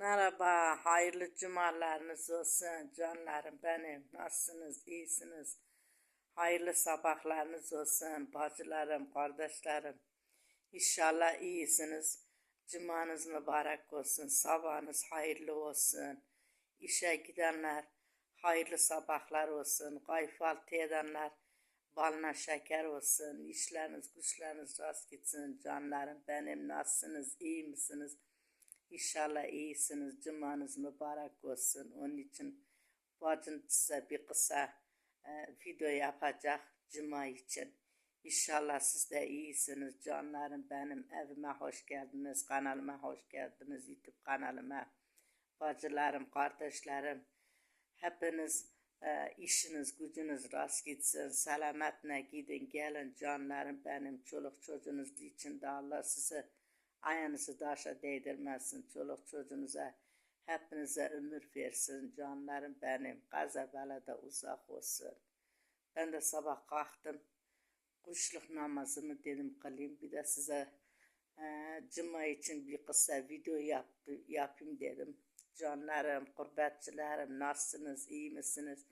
Merhaba, hayırlı cumalarınız olsun canlarım benim. Nasılsınız, iyisiniz? Hayırlı sabahlarınız olsun bacılarım, kardeşlerim. İnşallah iyisiniz. Cumanız mübarek olsun, sabahınız hayırlı olsun. İşe gidenler hayırlı sabahlar olsun. Kayfaltı edenler balına şeker olsun. İşleriniz, güçleriniz rast gitsin canlarım benim. Nasılsınız, iyi misiniz? İnşallah iyisiniz. Cumanız mübarek olsun. Onun için bacım size bir kısa e, video yapacak Cuma için. İnşallah siz de iyisiniz canlarım benim. Evime hoş geldiniz. Kanalıma hoş geldiniz. YouTube kanalıma. Bacılarım, kardeşlerim. Hepiniz e, işiniz, gücünüz rast gitsin. Selametle gidin, gelin canlarım benim. Çoluk çocuğunuz için de Allah sizi ayağınızı taşa değdirmesin. Çoluk çocuğunuza hepinize ömür versin canlarım benim. Gaza belada uzak olsun. Ben de sabah kalktım. Kuşluk namazımı dedim kılayım. Bir de size e, cuma için bir kısa video yaptı, yapayım dedim. Canlarım, gurbetçilerim nasılsınız, iyi misiniz?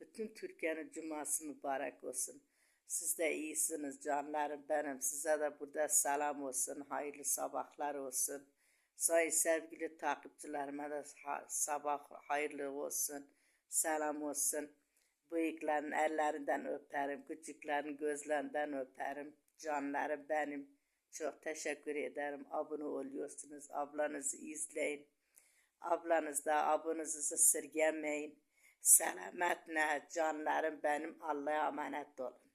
Bütün Türkiye'nin cuması mübarek olsun. Siz de iyisiniz canlarım benim. Size de burada selam olsun, hayırlı sabahlar olsun. Sayın sevgili takipçilerime de sabah hayırlı olsun, selam olsun. Büyüklerin ellerinden öperim, küçüklerin gözlerinden öperim. Canlarım benim. Çok teşekkür ederim. Abone oluyorsunuz. Ablanızı izleyin. Ablanız da abonenizi sırgemeyin. Selametle canlarım benim. Allah'a emanet olun.